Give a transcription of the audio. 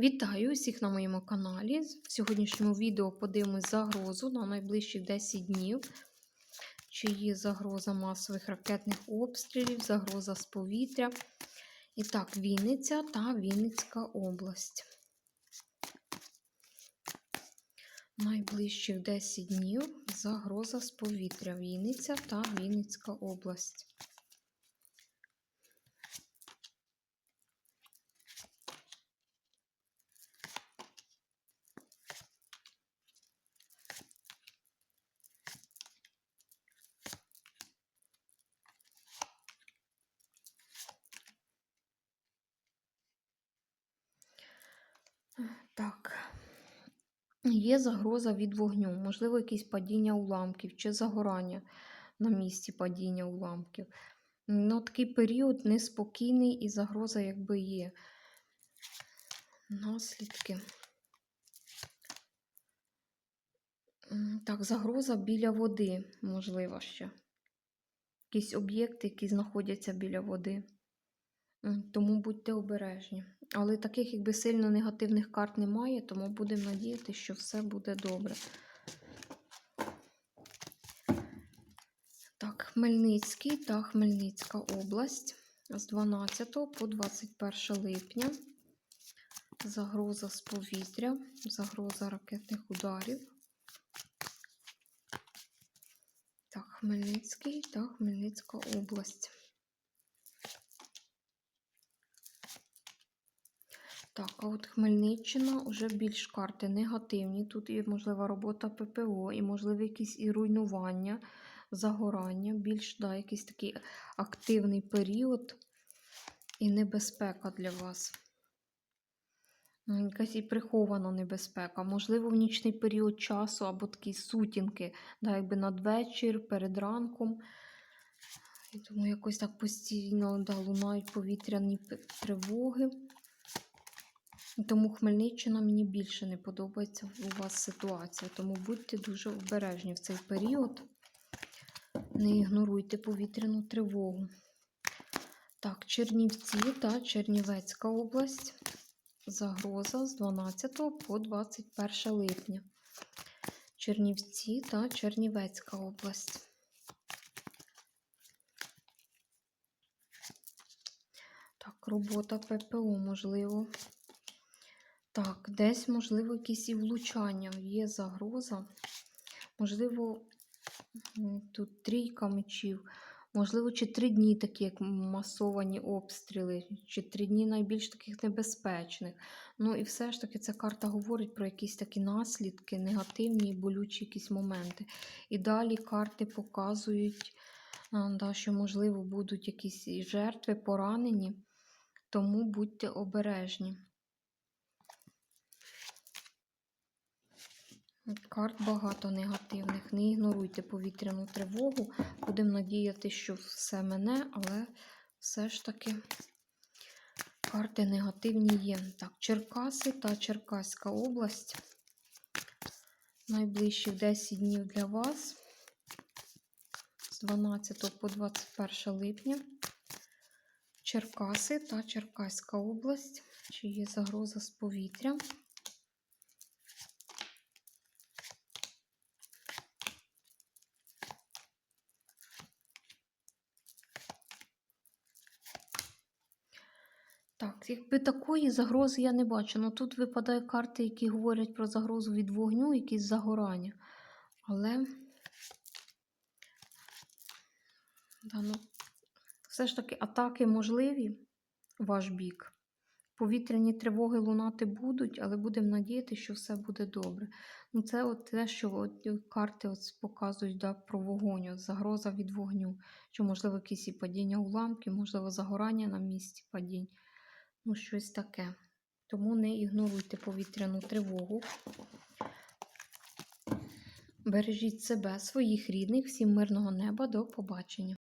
Вітаю всіх на моєму каналі. В сьогоднішньому відео подивимось загрозу на найближчі 10 днів. Чи є загроза масових ракетних обстрілів, загроза з повітря. І так, Вінниця та Вінницька область. Найближчих 10 днів загроза з повітря. Вінниця та Вінницька область. Так, є загроза від вогню, можливо, якісь падіння уламків чи загорання на місці падіння уламків. Ну, такий період неспокійний і загроза якби є. Наслідки. Так, загроза біля води, можливо, ще. Якісь об'єкти, які знаходяться біля води. Тому будьте обережні. Але таких якби сильно негативних карт немає, тому будемо надіятися, що все буде добре. Так, Хмельницький та Хмельницька область з 12 по 21 липня. Загроза з повітря, загроза ракетних ударів. Так, Хмельницький та Хмельницька область. Так, а от Хмельниччина вже більш карти негативні. Тут і можлива робота ППО, і можливо якісь і руйнування, загорання, більш да, якийсь такий активний період і небезпека для вас. Якась і прихована небезпека. Можливо, в нічний період часу або такі сутінки, да, якби надвечір, перед ранком. Тому якось так постійно да, лунають повітряні тривоги. Тому Хмельниччина мені більше не подобається у вас ситуація. Тому будьте дуже обережні в цей період. Не ігноруйте повітряну тривогу. Так, Чернівці та Чернівецька область. Загроза з 12 по 21 липня. Чернівці та Чернівецька область. Так, робота ППО, можливо. Так, десь, можливо, якісь і влучання. Є загроза. Можливо, тут трійка мечів. Можливо, чи три дні такі, як масовані обстріли, чи три дні найбільш таких небезпечних. Ну і все ж таки ця карта говорить про якісь такі наслідки, негативні, болючі якісь моменти. І далі карти показують, да, що, можливо, будуть якісь жертви, поранені, тому будьте обережні. Карт багато негативних. Не ігноруйте повітряну тривогу. Будемо надіяти, що все мене, але все ж таки карти негативні є. Так, Черкаси та Черкаська область. Найближчі 10 днів для вас. З 12 по 21 липня. Черкаси та Черкаська область. Чи є загроза з повітря? Так, якби такої загрози я не бачу. Ну тут випадають карти, які говорять про загрозу від вогню, якісь загорання. Але да, ну, все ж таки атаки можливі ваш бік. Повітряні тривоги лунати будуть, але будемо надіятися, що все буде добре. Ну, це от те, що от карти от показують да, про вогонь, загроза від вогню. Що, можливо, якісь і падіння уламків, можливо, загорання на місці падінь. Ну, щось таке. Тому не ігноруйте повітряну тривогу. Бережіть себе, своїх рідних, всім мирного неба, до побачення.